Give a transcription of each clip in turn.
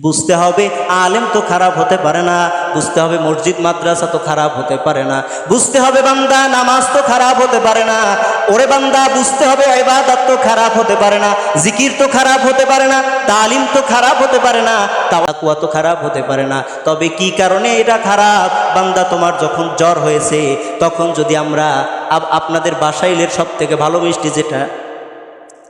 বুঝতে হবে, আলেম তো খারাপ হতে পারে না, বুঝতে হবে মসজিদ, মাদ্রাসা তো খারাপ হতে পারে না, বুঝতে হবে বান্দা নামাজ তো খারাপ হতে পারে না, ওরে বান্দা বুঝতে হবে এবাদত তো খারাপ হতে পারে না, জিকির তো খারাপ হতে পারে না, তালিম তো খারাপ হতে পারে না তাওয়াকুয়া তো খারাপ হতে পারে না, তবে কি কারণে এটা খারাপ? বান্দা তোমার যখন জ্বর হয়েছে, তখন যদি আমরা আপ- আপনাদের বাসাইলের সব থেকে ভালো মিষ্টি যেটা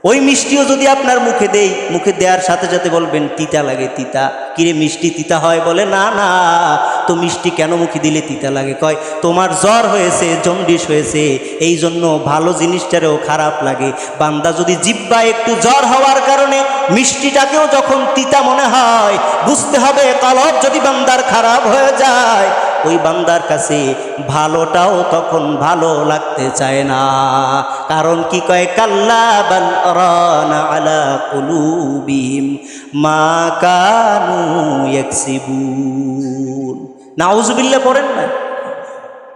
ওই মিষ্টিও যদি আপনার মুখে দেই, মুখে দেওয়ার সাথে সাথে বলবেন, তিতা লাগে তিতা। কিরে মিষ্টি তিতা হয়? বলে, না না, তো মিষ্টি কেন মুখে দিলে তিতা লাগে? কয়, তোমার জ্বর হয়েছে, জন্ডিস হয়েছে এই জন্য ভালো জিনিসটারেও খারাপ লাগে। বান্দা যদি জিব্বা একটু জ্বর হওয়ার কারণে মিষ্টিটাকেও যখন তিতা মনে হয়, বুঝতে হবে কলব যদি বান্দার খারাপ হয়ে যায় ওই বান্দার কাছে ভালোটাও তখন ভালো লাগতে চায় না। কারণ কি কয়? কাল্লা বাল আলা মা কানু ইয়াকসিবুন। নাউজুবিল্লাহ পড়েন না?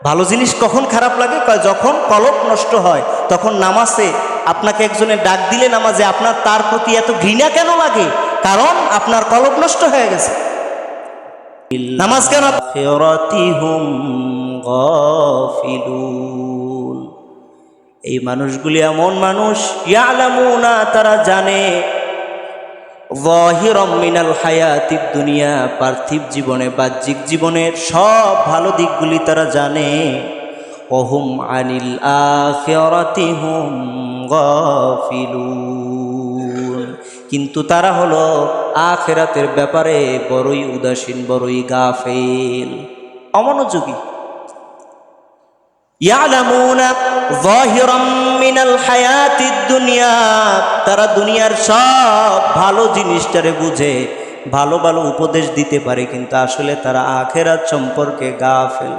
ভালো জিনিস কখন খারাপ লাগে? যখন কলপ নষ্ট হয়, তখন নামাজে আপনাকে একজনে ডাক দিলে নামাজে আপনার তার প্রতি এত ঘৃণা কেন লাগে? কারণ আপনার কলপ নষ্ট হয়ে গেছে। নামাজ কেন? ফেরতিহুম গফিলুন। এই মানুষগুলি এমন মানুষ, ইয়ালামুনা, তারা জানে মিনাল হায়াতিব দুনিয়া, পার্থিব জীবনে, বাহ্যিক জীবনের সব ভালো দিকগুলি তারা জানে। ওহুম আনিল আখিরাতি হুম গাফিলুন। কিন্তু তারা হলো আখেরাতের ব্যাপারে বড়ই উদাসীন, বড়ই গাফেল। অমনোযোগী। তারা দুনিয়ার সব ভালো জিনিসটারে বুঝে, ভালো ভালো উপদেশ দিতে পারে, কিন্তু আসলে তারা আখেরাত সম্পর্কে গাফেল।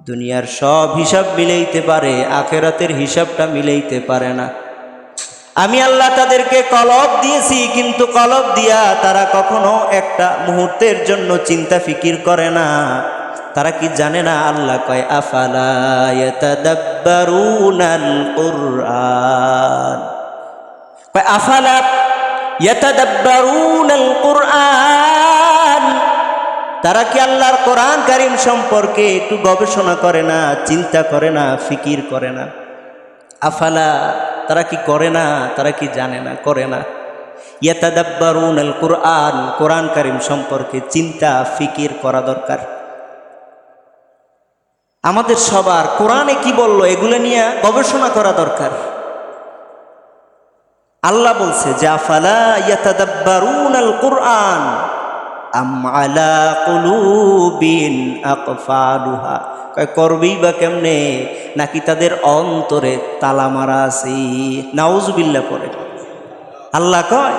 দুনিয়ার সব হিসাব মিলাইতে পারে, আখেরাতের হিসাবটা মিলাইতে পারে না। আমি আল্লাহ তাদেরকে কলব দিয়েছি, কিন্তু কলব দিয়া তারা কখনো একটা মুহূর্তের জন্য চিন্তা ফিকির করে না। তারা কি জানে না? আল্লাহ কয়, আফালা ইয়াতাদাব্বারুনাল কুরআন কয়, আফালা ইয়াতাদাব্বারুনাল তারা কি আল্লাহর কোরআন কারিম সম্পর্কে একটু গবেষণা করে না, চিন্তা করে না, ফিকির করে না? আফালা তারা কি করে না, তারা কি জানে না, করে না। ইয়াতাদাব্বারুন আল কোরআন কোরআন কারিম সম্পর্কে চিন্তা, ফিকির করা দরকার। আমাদের সবার কোরআনে কি বলল, এগুলো নিয়ে গবেষণা করা দরকার। আল্লাহ বলছে কোরআন করবেই বা কেমনে? নাকি তাদের অন্তরে তালা মারা আছে? নাউজুবিল্লাহ পরে আল্লাহ কয়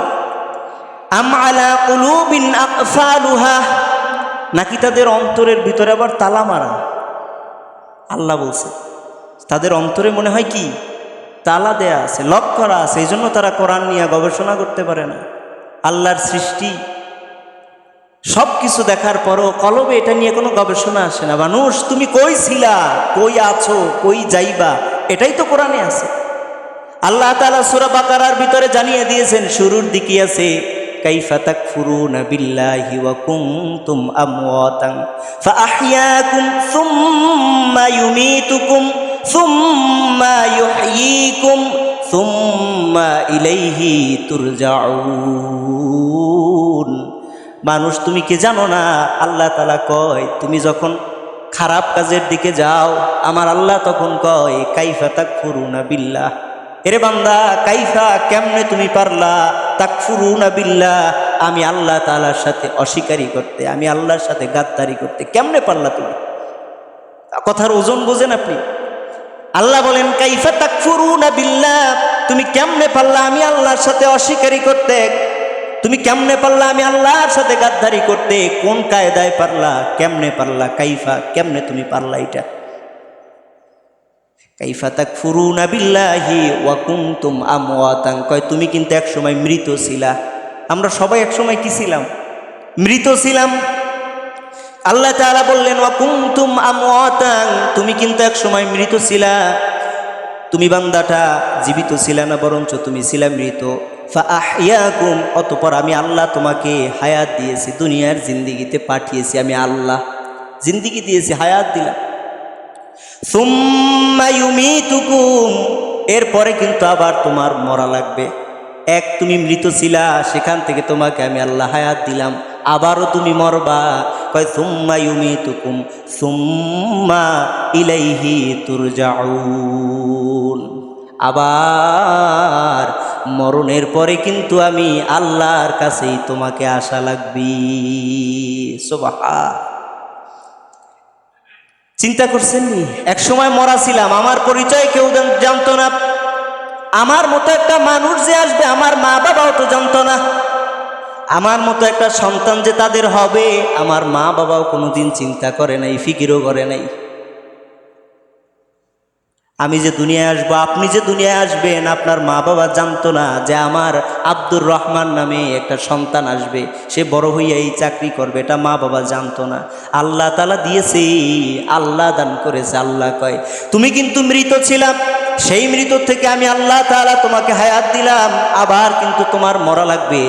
নাকি তাদের অন্তরের ভিতরে আবার তালা মারা? আল্লাহ বলছে, তাদের অন্তরে মনে হয় কি? তালা দেয়া আছে, লক করা আছে এই জন্য তারা কোরআন নিয়ে গবেষণা করতে পারে না। আল্লাহর সৃষ্টি সব কিছু দেখার পরও কলবে এটা নিয়ে কোনো গবেষণা আসে না। মানুষ, তুমি কই ছিলা? কই আছো? কই যাইবা? এটাই তো কোরআনে আছে। আল্লাহ তাআলা সূরা বাকারার ভিতরে জানিয়ে দিয়েছেন, শুরুর দিকে আছে, কাইফা তাকফুরুনা বিল্লাহি সুম্মা তুরজাউন। মানুষ, তুমি কি জানো না? আল্লাহ তালা কয়, তুমি যখন খারাপ কাজের দিকে যাও, আমার আল্লাহ তখন কয়, কাইফা তাক ফুরুনা বিল্লাহ। এরে বান্দা, কাইফা কেমনে তুমি পারলা? তাক ফুরুনা বিল্লাহ। আমি আল্লাহ তালার সাথে অস্বীকারী করতে, আমি আল্লাহর সাথে গাদ্দারি করতে কেমনে পারলা তুমি? কথার ওজন বোঝেন আপনি। আল্লাহ বলেন, কাইফা তাক ফুরুনা বিল্লা তুমি কেমনে পারলা? আমি আল্লাহর সাথে অস্বীকারী করতে। তুমি কেমনে পারলা? আমি আল্লাহর সাথে গাদ্দারি করতে কোন কায়দায় পারলা? কেমনে পারলা? কাইফা, কেমনে তুমি পারলা এটা? কাইফা তাক ফুরুনা বিল্লাহি ওয়া কুনতুম আমওয়াতান। কয়, তুমি কিন্তু এক সময় মৃত ছিলা। আমরা সবাই এক সময় কি ছিলাম? মৃত ছিলাম। আল্লাহ তাআলা বললেন, ওয়া কুনতুম আমওয়াতান। তুমি কিন্তু এক সময় মৃত ছিলা। তুমি বান্দাটা জীবিত ছিলা না, বরঞ্চ তুমি ছিলা মৃত। ফাহিয়াকুম অতপর আমি আল্লাহ তোমাকে হায়াত দিয়েছি, দুনিয়ার জিন্দিগিতে পাঠিয়েছি আমি আল্লাহ। জিন্দিগি দিয়েছি, হায়াত দিলাম। সুম্মা ইউমিতুকুম, এরপরে কিন্তু আবার তোমার মরা লাগবে। এক, তুমি মৃত ছিলা, সেখান থেকে তোমাকে আমি আল্লাহ হায়াত দিলাম, আবারও তুমি মরবা। কয়, সুম্মা ইউমিতুকুম, সুম্মা ইলাইহি তুরজাউন। আবার মরণের পরে কিন্তু আমি আল্লাহর কাছেই তোমাকে আশা লাগবি। সোবাহা চিন্তা করছেন নি? এক সময় মরা ছিলাম, আমার পরিচয় কেউ জান- জানতো না। আমার মতো একটা মানুষ যে আসবে, আমার মা বাবাও তো জানতো না। আমার মতো একটা সন্তান যে তাদের হবে, আমার মা বাবাও কোনোদিন চিন্তা করে নাই, ফিকিরও করে নাই। আমি যে দুনিয়ায় আসব, আপনি যে দুনিয়ায় আসবেন, আপনার মা বাবা জানতো না যে আমার আব্দুর রহমান নামে একটা সন্তান আসবে। সে বড় হইয়া এই চাকরি করবে, এটা মা বাবা জানতো না। আল্লাহ তালা দিয়েছে, আল্লাহ দান করেছে, আল্লাহ কয়, তুমি কিন্তু মৃত ছিলাম সেই মৃত থেকে আমি আল্লাহ তাআলা তোমাকে হায়াত দিলাম, আবার কিন্তু তোমার মরা লাগবে।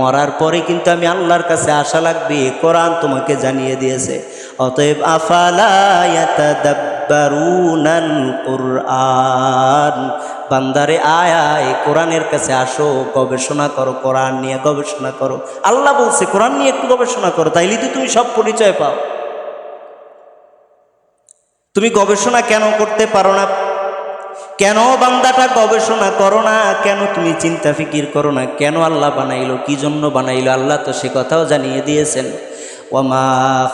মরার পরে কিন্তু আমি আল্লাহর কাছে আসা লাগবে, কোরআন তোমাকে জানিয়ে দিয়েছে। অতএব আফালা ইয়াতাদাব্বারুনাল কুরআন। বান্দারে আয় আয়, কোরআনের কাছে আসো, গবেষণা করো, কোরআন নিয়ে গবেষণা করো। আল্লাহ বলছে, কোরআন নিয়ে একটু গবেষণা করো, তাইলে তো তুমি সব পরিচয় পাও। তুমি গবেষণা কেন করতে পারো না? কেন বান্দাটা গবেষণা করো না? কেন তুমি চিন্তা ফিকির করো না? কেন আল্লাহ বানাইলো? কি জন্য বানাইলো? আল্লাহ তো সে কথাও জানিয়ে দিয়েছেন।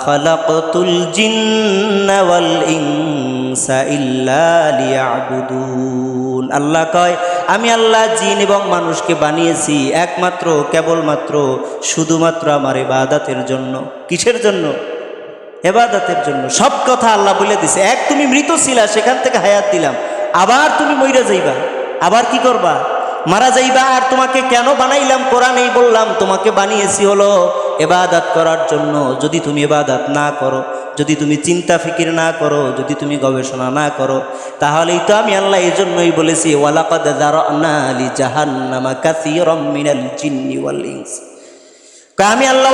খালাকতুল জিন্না ওয়াল ইনসা ইল্লা লিয়াবুদুন আল্লাহ কয়, আমি আল্লাহ জিন এবং মানুষকে বানিয়েছি একমাত্র, কেবলমাত্র, শুধুমাত্র আমার ইবাদতের জন্য। কিসের জন্য? এবাদতের জন্য। সব কথা আল্লাহ বলে দিছে। এক, তুমি মৃত ছিলা, সেখান থেকে হায়াত দিলাম। আবার তুমি মইরা যাইবা। আবার কি করবা? মারা যাইবা আর তোমাকে কেন বানাইলাম? কোরআনেই বললাম, তোমাকে বানিয়েছি হলো এবাদাত করার জন্য যদি তুমি এবাদাত না করো, যদি তুমি চিন্তা ফিকির না করো, যদি তুমি গবেষণা না করো, তাহলেই তো আমি আল্লাহ এই জন্যই বলেছি দারনা আমি আল্লাহ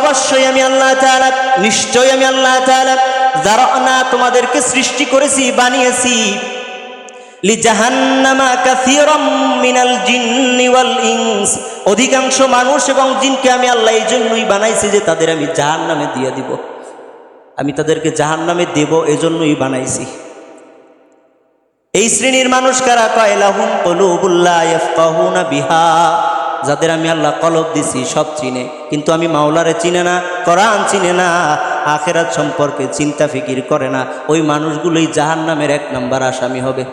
অবশ্যই আমি আল্লাহ তাআলা, নিশ্চয়ই আমি আল্লাহ তাআলা যারা না তোমাদেরকে সৃষ্টি করেছি, বানিয়েছি। লি জাহান্নামা কাসীরাম মিনাল জিন্নি ওয়াল ইনস। অধিকাংশ মানুষ এবং জিনকে আমি আল্লাহ এই জন্যই বানাইছি যে তাদের আমি জাহান্নামে দিয়ে দিব। আমি তাদেরকে জাহান্নামে দেব, এজন্যই বানাইছি। এই শ্রেণির মানুষ কারা কয়, লাহুম কলুবুল্লাহ বিহা। যাদের আমি আল্লাহ কলব দিছি, সব চিনে। কিন্তু আমি মাওলারে চিনে না, কোরআন চিনে না, আখেরাত সম্পর্কে চিন্তা ফিকির করে না। ওই মানুষগুলোই জাহান নামের এক নম্বর আসামি হবে।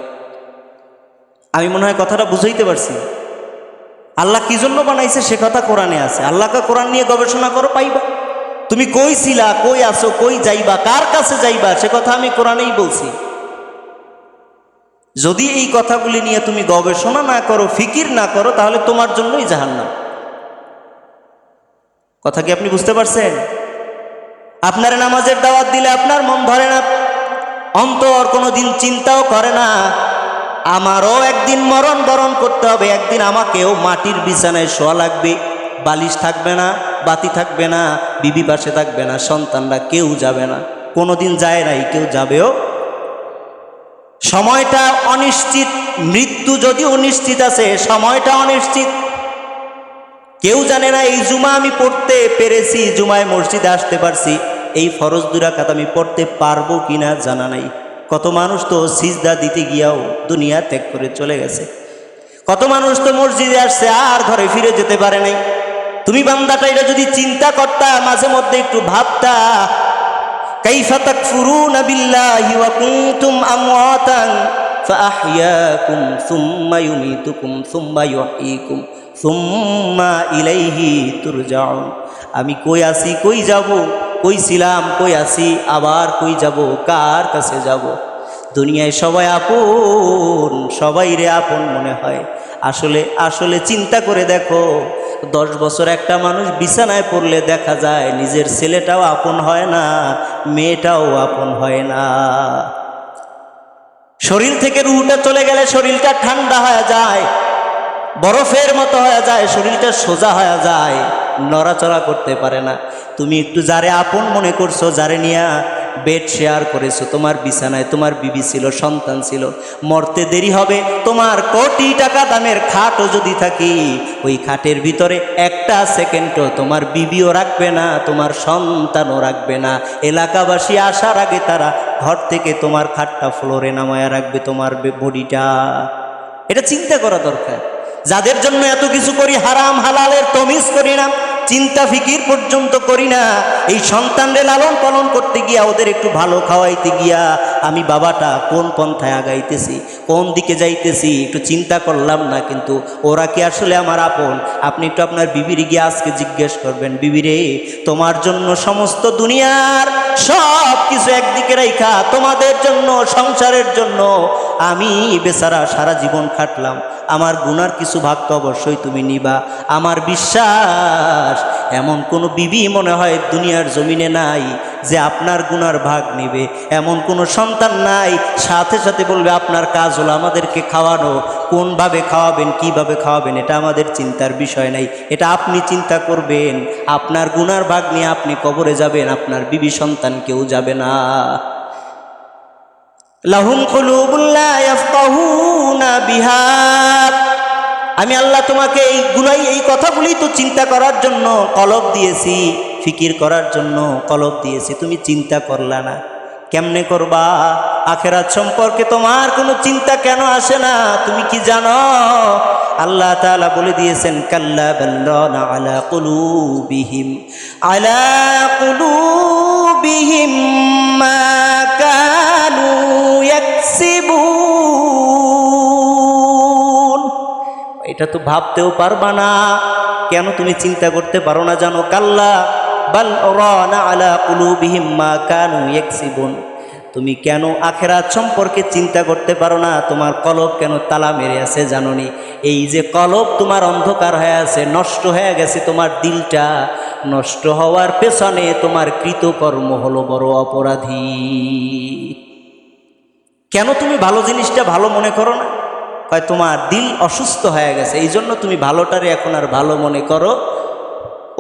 আমি মনে হয় কথাটা বুঝাইতে পারছি। আল্লাহ কি জন্য বানাইছে? সে কথা কোরআনে আছে। আল্লাহকে কোরআন নিয়ে গবেষণা করো, পাইবা। তুমি কই ছিলা, কই আসো কই যাইবা, কার কাছে যাইবা, সে কথা আমি কোরআনেই বলছি। যদি এই কথাগুলি নিয়ে তুমি গবেষণা না করো, ফিকির না করো, তাহলে তোমার জন্যই জাহান্নাম। কথা কি আপনি বুঝতে পারছেন? আপনার নামাজের দাওয়াত দিলে আপনার মন ধরে না। অন্তর কোনোদিন চিন্তাও করে না। আমারও একদিন মরণ বরণ করতে হবে, একদিন আমাকেও মাটির বিছানায় শোয়া লাগবে। বালিশ থাকবে না, বাতি থাকবে না, বিবি পাশে থাকবে না, সন্তানরা কেউ যাবে না। কোনোদিন যায় নাই, কেউ যাবেও। সময়টা অনিশ্চিত, মৃত্যু যদি অনিশ্চিত আছে, সময়টা অনিশ্চিত। কেউ জানে না, এই জুমা আমি পড়তে পেরেছি, জুমায় মসজিদে আসতে পারছি। এই ফরজ দুরাকাত আমি পড়তে পারব কিনা জানা নাই। কত মানুষ তো সিজদা দিতে গিয়াও দুনিয়া ত্যাগ করে চলে গেছে কত মানুষ তো মসজিদে আসছে আর ঘরে ফিরে যেতে পারে নাই তুমি বান্দাটা এটা যদি চিন্তা করতা মাঝে মধ্যে একটু ভাবতা كيف تكفرون بالله وكنتم أمواتا فأحياكم ثم يميتكم ثم يحييكم ثم إليه ترجعون আমি কই আছি কই যাব কই ছিলাম, কই আছি, আবার কই যাব, কার কাছে যাব? দুনিয়ায় সবাই আপন, সবাই রে আপন মনে হয়। আসলে আসলে চিন্তা করে দেখো, দশ বছর একটা মানুষ বিছানায় পড়লে দেখা যায় নিজের ছেলেটাও আপন হয় না, মেয়েটাও আপন হয় না। শরীর থেকে রুহটা চলে গেলে শরীরটা ঠান্ডা হয়ে যায়, বরফের মতো হয়ে যায়, শরীরটা সোজা হয়ে যায়। নড়াচড়া করতে পারে না। তুমি একটু যারে আপন মনে করছ, যারে নিয়া বেড শেয়ার করেছ, তোমার বিছানায় তোমার বিবি ছিল, সন্তান ছিল, মরতে দেরি হবে, তোমার কোটি টাকা দামের খাটও যদি থাকি, ওই খাটের ভিতরে একটা সেকেন্ডও তোমার বিবিও রাখবে না, তোমার সন্তানও রাখবে না। এলাকাবাসী আসার আগে তারা ঘর থেকে তোমার খাটটা ফ্লোরে নামায়া রাখবে, তোমার বডিটা এটা চিন্তা করা দরকার। যাদের জন্য এত কিছু করি হারাম, হালালের তমিজ করি না, চিন্তা ফিকির পর্যন্ত করি না, এই সন্তানরে লালন পালন করতে গিয়া ওদের একটু ভালো খাওয়াইতে গিয়া আমি বাবাটা কোন পন্থায় আগাইতেছি, কোন দিকে যাইতেছি, একটু চিন্তা করলাম না, কিন্তু ওরা কি আসলে আমার আপন? আপনি একটু আপনার বিবির গিয়ে আজকে জিজ্ঞেস করবেন বিবিরে তোমার জন্য সমস্ত দুনিয়ার সব কিছু একদিকে রাইখা, তোমাদের জন্য, সংসারের জন্য আমি বেচারা সারা জীবন খাটলাম। আমার গুনার কিছু ভাগ তো অবশ্যই তুমি নিবা। আমার বিশ্বাস, এমন কোনো বিবি মনে হয় দুনিয়ার জমিনে নাই যে আপনার গুনার ভাগ নিবে। এমন কোনো সন্তান নাই, সাথে সাথে বলবে, আপনার কাজ হলো আমাদেরকে খাওয়ানো। কোনভাবে খাওয়াবেন, কীভাবে খাওয়াবেন, এটা আমাদের চিন্তার বিষয় নাই। এটা আপনি চিন্তা করবেন। আপনার গুনার ভাগ নিয়ে আপনি কবরে যাবেন, আপনার বিবি সন্তান কেউ যাবে না। লাহুম বিহা। আমি আল্লাহ তোমাকে এই গুলাই এই কথাগুলি তো চিন্তা করার জন্য কলব দিয়েছি, ফিকির করার জন্য কলব দিয়েছি, তুমি চিন্তা করলা না। কেমনে করবা? আখেরাত সম্পর্কে তোমার কোনো চিন্তা কেন আসে না? তুমি কি জানো? আল্লাহ তালা বলে দিয়েছেন, কাল্লা বাল্লানা আলা কুলুবিহিম আলা কুলুবিহিম মা এটা তো ভাবতেও পারবা না। কেন তুমি চিন্তা করতে পারো না জানো? কাল্লা, বাল আলা কুলুবিহিম মা কানু ইয়াকসিবুন। তুমি কেন আখেরাত সম্পর্কে চিন্তা করতে পারো না? তোমার কলব কেন তালা মেরে আছে জাননি? এই যে কলব তোমার অন্ধকার হয়ে আছে, নষ্ট হয়ে গেছে তোমার দিলটা। নষ্ট হওয়ার পেছনে তোমার কৃতকর্ম হলো বড় অপরাধী। কেন তুমি ভালো জিনিসটা ভালো মনে করো না? কয়, তোমার দিল অসুস্থ হয়ে গেছে, এই জন্য তুমি ভালোটারে এখন আর ভালো মনে করো?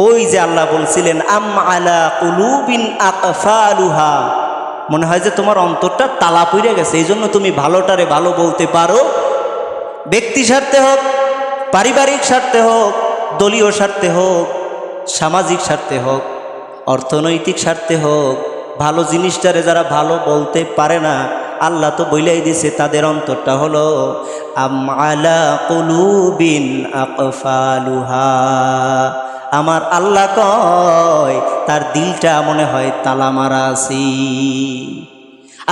ওই যে আল্লাহ বলছিলেন আলা মনে হয় যে তোমার অন্তরটা তালা পড়ে গেছে, এই জন্য তুমি ভালোটারে ভালো বলতে পারো। ব্যক্তি স্বার্থে হোক, পারিবারিক স্বার্থে হোক, দলীয় স্বার্থে হোক, সামাজিক স্বার্থে হোক, অর্থনৈতিক স্বার্থে হোক, ভালো জিনিসটারে যারা ভালো বলতে পারে না আল্লাহ তো বইলাই দিছে, তাদের অন্তরটা হলো আলা কুলুবিন আমার আল্লাহ কয়, তার দিলটা মনে হয় তালা মারা আছি।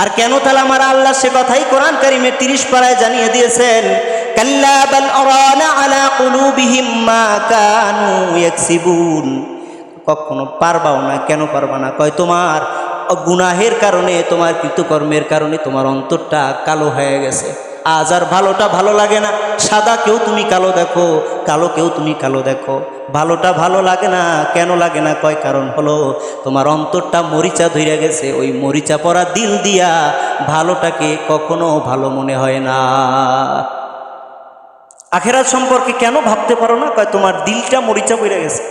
আর কেন তালা মারা আল্লাহ সে কথাই কোরআন কারিমে তিরিশ পাড়ায় জানিয়ে দিয়েছেন, কাল্লা মা কানু কখনো পারবাও না, কেন পারবা না? কয় তোমার গুনাহের কারণে, তোমার কৃতকর্মের কারণে তোমার অন্তরটা কালো হয়ে গেছে। আজ আর ভালোটা ভালো লাগে না। সাদা কেউ তুমি কালো দেখো, কালো কেউ তুমি কালো দেখো। ভালোটা ভালো লাগে না, কেন লাগে না? কয় কারণ হলো, তোমার অন্তরটা মরিচা ধইরা গেছে। ওই মরিচা পরা দিল দিয়া ভালোটাকে কখনো ভালো মনে হয় না। আখেরাত সম্পর্কে কেন ভাবতে পারো না? কয় তোমার দিলটা মরিচা পড়ে গেছে।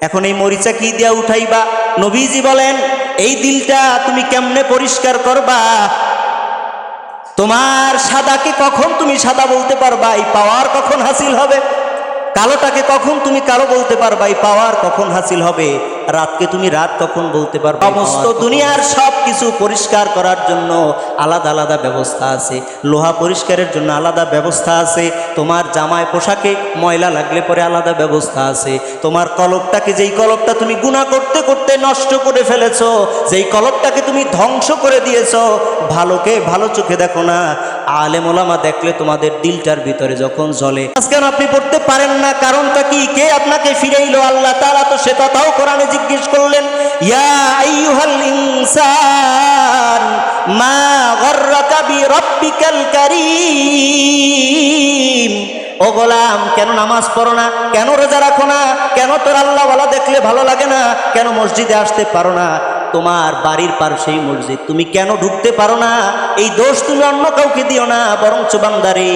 এখন এই মরিচা কি দিয়া উঠাইবা? নবীজি বলেন, এই দিলটা তুমি কেমনে পরিষ্কার করবা? তোমার সাদাকে কখন তুমি সাদা বলতে পারবা? এই পাওয়ার কখন হাসিল হবে? কালোটাকে কখন তুমি কালো বলতে পারবা? এই পাওয়ার কখন হাসিল হবে? রাতকে তুমি রাত কখন বলতে পারবা? সমস্ত দুনিয়ার সব কিছু পরিষ্কার করার জন্য আলাদা আলাদা ব্যবস্থা আছে। লোহা পরিষ্কারের জন্য আলাদা ব্যবস্থা আছে। তোমার জামায় পোশাকে ময়লা লাগলে পরে আলাদা ব্যবস্থা আছে। তোমার কলবটাকে যেই কলবটা তুমি গুণা করতে করতে নষ্ট করে ফেলেছো যেই কলবটাকে তুমি ধ্বংস করে দিয়েছ ভালোকে ভালো চোখে দেখো না। আলেম ওলামা দেখলে তোমাদের দিলটার ভিতরে যখন জ্বলে। আজকাল আপনি পড়তে পারেন না কারণটা কি? কে আপনাকে ফিরাইলো? আল্লাহ তারা তো সে কথাও কোরআনে জিজ্ঞেস করলেন, ইয়া ও গোলাম, কেন নামাজ পড়ো না? কেন রোজা রাখো না? কেন তোর আল্লাহ বলা দেখলে ভালো লাগে না? কেন মসজিদে আসতে পারো না? তোমার বাড়ির পার সেই মসজিদ, তুমি কেন ঢুকতে পারো না? এই দোষ তুমি অন্য কাউকে দিও না, বরঞ্চ বান্দারে।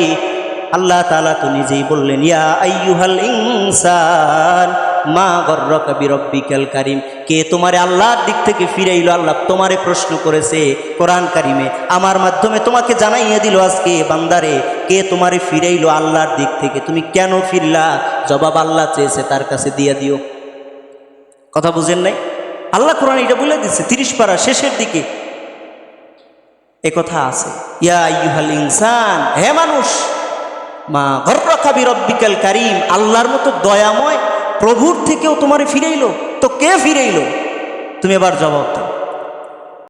আল্লাহ তালা তো নিজেই বললেন, ইয়া আইয়ুহাল ইনসান মা গর্রকা বিরব্বিকাল কারিম, কে তোমারে আল্লাহর দিক থেকে ফিরাইল? আল্লাহ তোমারে প্রশ্ন করেছে, কোরআন কারিমে, আমার মাধ্যমে তোমাকে জানাইয়ে দিল আজকে বান্দারে, কে তোমারে ফিরাইলো আল্লাহর দিক থেকে? তুমি কেন ফিরলা? জবাব আল্লাহ চেয়েছে, তার কাছে দিয়ে দিও। কথা বুঝেন নাই? আল্লাহ কোরআন এটা বলে দিচ্ছে তিরিশ পারা শেষের দিকে। এ কথা আছে, ইয়া ইউহাল ইনসান, হে মানুষ, মা গর্রকা বিরব্বিকাল কারিম, আল্লাহর মতো দয়াময় প্রভুর থেকেও তোমারে ফিরাইলো তো কে ফিরাইলো? তুমি এবার জবাব দাও।